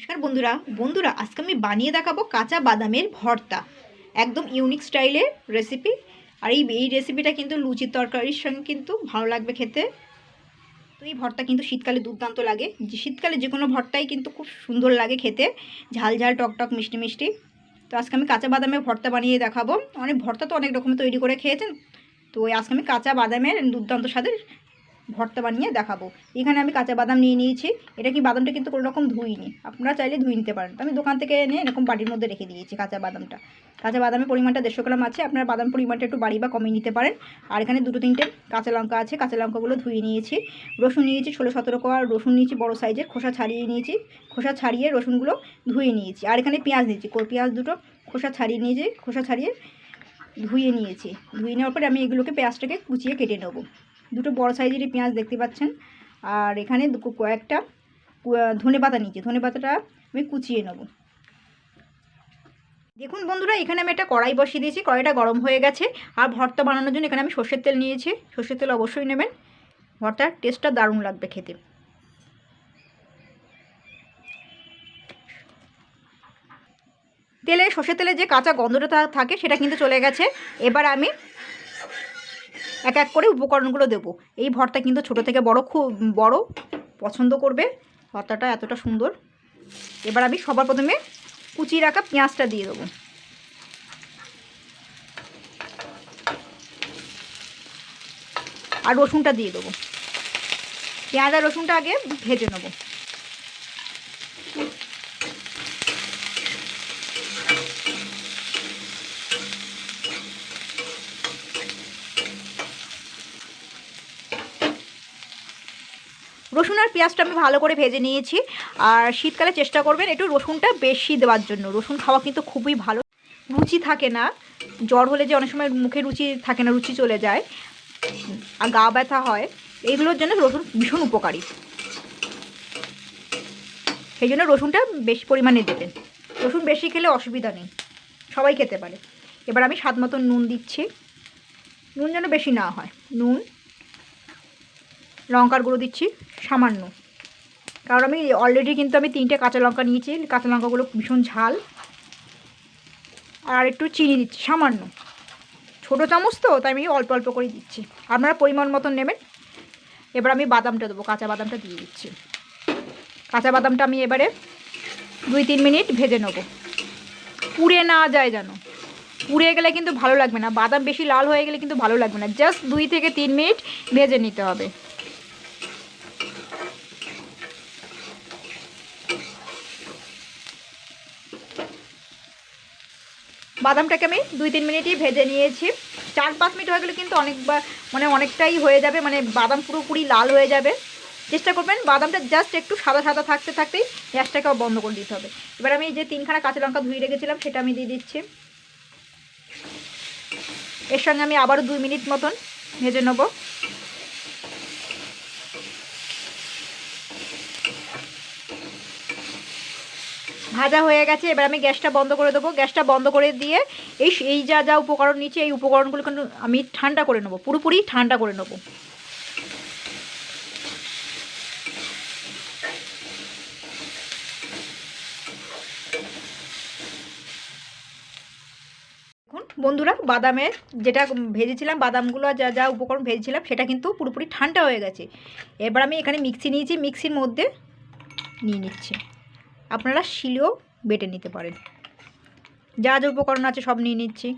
নমস্কার বন্ধুরা। বন্ধুরা, আজকে আমি বানিয়ে দেখাবো কাঁচা বাদামের ভর্তা। একদম ইউনিক স্টাইলের রেসিপি আর এই এই রেসিপিটা কিন্তু লুচির তরকারির সঙ্গে কিন্তু ভালো লাগবে খেতে। তো এই ভর্তা কিন্তু শীতকালে দুর্দান্ত লাগে। যে শীতকালে যে কোনো ভর্তাই কিন্তু খুব সুন্দর লাগে খেতে। ঝাল ঝাল, টক টক, মিষ্টি মিষ্টি। তো আজকে আমি কাঁচা বাদামের ভর্তা বানিয়ে দেখাবো। অনেক ভর্তা তো অনেক রকম তৈরি করে খেয়েছেন। তো আজকে আমি কাঁচা বাদামের দুর্দান্ত স্বাদের ভর্তা বানিয়ে দেখাবো। এখানে আমি কাঁচা বাদাম নিয়ে নিয়েছি। এটা কি বাদামটা কিন্তু কোনো রকম ধুইনি। আপনারা চাইলে ধুই নিতে পারেন। আমি দোকান থেকে এনে এরকম বাটির মধ্যে রেখে দিয়েছি কাঁচা বাদামটা। কাঁচা বাদামের পরিমাণটা দেড়শো গ্রাম আছে। আপনার বাদাম পরিমাণটা একটু বাড়ি বা কমিয়ে নিতে পারেন। আর এখানে দুটো তিনটে কাঁচা লঙ্কা আছে। কাঁচা লঙ্কাগুলো ধুয়ে নিয়েছি। রসুন নিয়েছি ষোলো সতেরো কোয়া। রসুন নিয়েছি বড় সাইজের। খোসা ছাড়িয়ে নিয়েছি। খোসা ছাড়িয়ে রসুনগুলো ধুয়ে নিয়েছি। আর এখানে পেঁয়াজ নিয়েছি। পেঁয়াজ দুটো খোসা ছাড়িয়ে নিয়েছি। খোসা ছাড়িয়ে ধুয়ে নিয়েছি। ধুয়ে নেওয়ার পরে আমি এগুলোকে পেঁয়াজটাকে কুচিয়ে কেটে নেব। দুটো বড় সাইজেরই পেঁয়াজ দেখতে পাচ্ছেন। আর এখানে কয়েকটা ধনে পাতা নিয়েছি। ধনে পাতাটা আমি কুচিয়ে নেব। দেখুন বন্ধুরা, এখানে আমি একটা কড়াই বসিয়ে দিয়েছি। কড়াইটা গরম হয়ে গেছে। আর ভর্তা বানানোর জন্য এখানে আমি সর্ষের তেল নিয়েছি। সর্ষের তেল অবশ্যই নেবেন। ভর্তার টেস্টটা দারুণ লাগবে খেতে। তেলে সর্ষের তেলে যে কাঁচা গন্ধটা থাকে সেটা কিন্তু চলে গেছে। এবার আমি এক এক করে উপকরণগুলো দেবো। এই ভর্তা কিন্তু ছোট থেকে বড় খুব বড় পছন্দ করবে। ভর্তাটা এতটা সুন্দর। এবার আমি সবার প্রথমে কুচিয়ে রাখা পেঁয়াজটা দিয়ে দেবো। আর রসুনটা দিয়ে দেবো। পেঁয়াজ আর রসুনটা আগে ভেজে নেব। রসুন আর পেঁয়াজটা আমি ভালো করে ভেজে নিয়েছি। আর শীতকালে চেষ্টা করবেন একটু রসুনটা বেশি দেওয়ার জন্য। রসুন খাওয়া কিন্তু খুবই ভালো। রুচি থাকে না। জ্বর হলে যে অনেক সময় মুখে রুচি থাকে না, রুচি চলে যায়। আর গা ব্যথা হয়। এইগুলোর জন্য রসুন ভীষণ উপকারী। সেই জন্য রসুনটা বেশি পরিমাণে দেবেন। রসুন বেশি খেলে অসুবিধা নেই। সবাই খেতে পারে। এবার আমি স্বাদ মতন নুন দিচ্ছি। নুন যেন বেশি না হয়। নুন লঙ্কার গুঁড়ো দিচ্ছি, সামান্য। কারণ আমি অলরেডি কিন্তু আমি তিনটে কাঁচা লঙ্কা নিয়েছি, কাঁচা লঙ্কাগুলো ভীষণ ঝাল। আর একটু চিনি দিচ্ছি, সামান্য। ছোটো চামচ তো, তাই আমি অল্প অল্প করে দিচ্ছি। আপনারা পরিমাণ মতন নেবেন। এবার আমি বাদামটা দেবো, কাঁচা বাদামটা দিয়ে দিচ্ছি। কাঁচা বাদামটা আমি এবারে দুই তিন মিনিট ভেজে নেব। পুড়ে না যায় যেন। পুড়ে গেলে কিন্তু ভালো লাগবে না। বাদাম বেশি লাল হয়ে গেলে কিন্তু ভালো লাগবে না। জাস্ট দুই থেকে তিন মিনিট ভেজে নিতে হবে। বাদামটাকে আমি দুই তিন মিনিটই ভেজে নিয়েছি। চার পাঁচ মিনিট হয়ে গেলে কিন্তু অনেকবার মানে অনেকটাই হয়ে যাবে মানে বাদাম পুরোপুরি লাল হয়ে যাবে। চেষ্টা করবেন বাদামটা জাস্ট একটু সাদা সাদা থাকতে থাকতেই গ্যাসটাকে বন্ধ করে দিতে হবে। এবার আমি যে তিনখানা কাঁচা লঙ্কা ধুয়ে রেখেছিলাম, সেটা আমি দিয়ে দিচ্ছি। এর সঙ্গে আমি আবারও দুই মিনিট মতন ভেজে নেব। ভাজা হয়ে গেছে, এবার আমি গ্যাসটা বন্ধ করে দেবো। গ্যাসটা বন্ধ করে দিয়ে এই এই যা যা উপকরণ নিচ্ছে এই উপকরণগুলো কিন্তু আমি ঠান্ডা করে নেব, পুরোপুরি ঠান্ডা করে নেব। বন্ধুরা বাদামের যেটা ভেজেছিলাম, বাদামগুলো যা যা উপকরণ ভেজেছিলাম, সেটা কিন্তু পুরোপুরি ঠান্ডা হয়ে গেছে। এবার আমি এখানে মিক্সি নিয়েছি, মিক্সির মধ্যে নিয়ে নিচ্ছি। আপনারা শিলেও বেটে নিতে পারেন। যা যা উপকরণ আছে সব নিয়ে নিচ্ছি।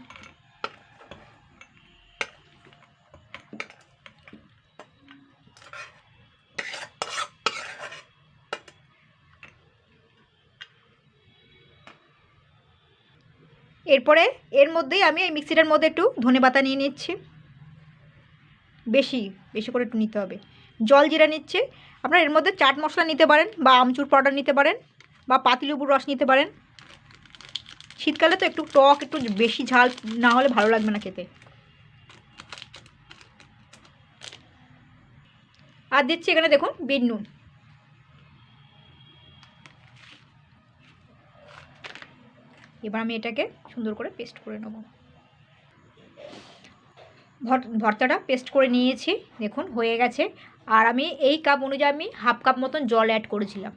এরপরে এর মধ্যেই আমি এই মিক্সিটার মধ্যে একটু ধনে পাতা নিয়ে নিচ্ছি। বেশি বেশি করে একটু নিতে হবে। জল জিরা নিচ্ছে। আপনারা এর মধ্যে চাট মশলা নিতে পারেন বা আমচুর পাউডার নিতে পারেন। বা পাতিলেবুর রস নিতে পারেন। শীতকালে তো একটু টক, একটু বেশি ঝাল না হলে ভালো লাগবে না খেতে। আর দিচ্ছি এখানে দেখুন বিট নুন। এবার আমি এটাকে সুন্দর করে পেস্ট করে নেব। ভর- ভর্তাটা পেস্ট করে নিয়েছি, দেখুন হয়ে গেছে। আর আমি এই কাপ অনুযায়ী আমি হাফ কাপ মতন জল অ্যাড করেছিলাম।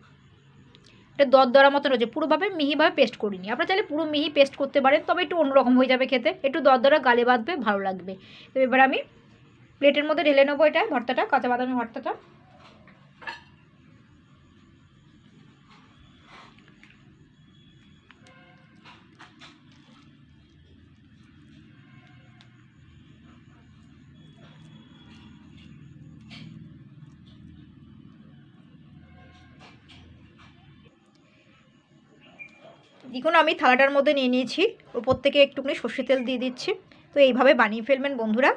এটা দরদরা মতো রয়েছে। পুরোভাবে মিহিভাবে পেস্ট করিনি। আপনারা চাইলে পুরো মিহি পেস্ট করতে পারেন, তবে একটু অন্যরকম হয়ে যাবে খেতে। একটু দরদরা গালে বাঁধবে, ভালো লাগবে। তো এবার আমি প্লেটের মধ্যে ঢেলে নেব এটা, ভর্তাটা, কাঁচা বাদামের ভর্তাটা। দেখুন, আমি থালাটার মধ্যে নিয়ে নিয়েছি। ওপর থেকে একটুখানি সর্ষে তেল দিয়ে দিচ্ছি। তো এইভাবে বানিয়ে ফেলবেন বন্ধুরা।